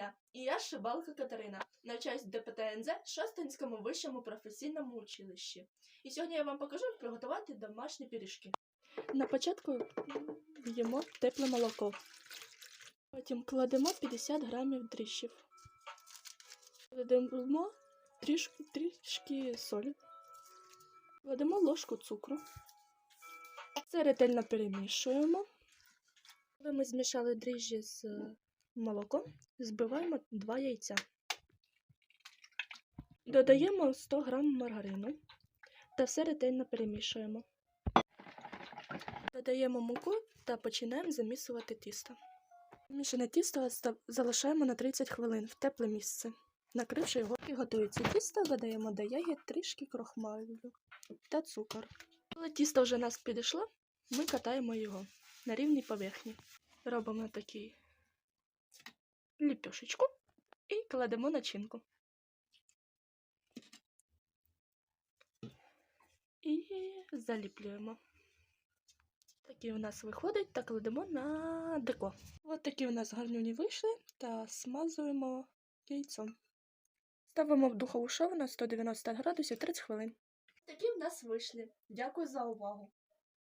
дня, і я Шибалка Катерина, навчаюсь в ДПТНЗ Шостинському вищому професійному училищі. І сьогодні я вам покажу, як приготувати домашні пиріжки. На початку в'ємо тепле молоко. Потім кладемо 50 грамів дріжджів. Кладемо трішки, трішки солі. Кладемо ложку цукру. Це ретельно перемішуємо. Ми змішали дріжджі з молоком, збиваємо 2 яйця. Додаємо 100 г маргарину та все ретельно перемішуємо. Додаємо муку та починаємо замісувати тісто. Мішане тісто залишаємо на 30 хвилин в тепле місце. Накривши його і готується тісто, додаємо до ягід трішки крохмалю та цукор. Коли тісто вже у нас підійшло, ми катаємо його на рівній поверхні. Робимо такі ліпешечку і кладемо начинку. І заліплюємо. Такі у нас виходить та кладемо на деко. Ось такі у нас гарнюні вийшли та смазуємо яйцом. Ставимо в духову шову на 190 градусів 30 хвилин. Такі в нас вийшли. Дякую за увагу.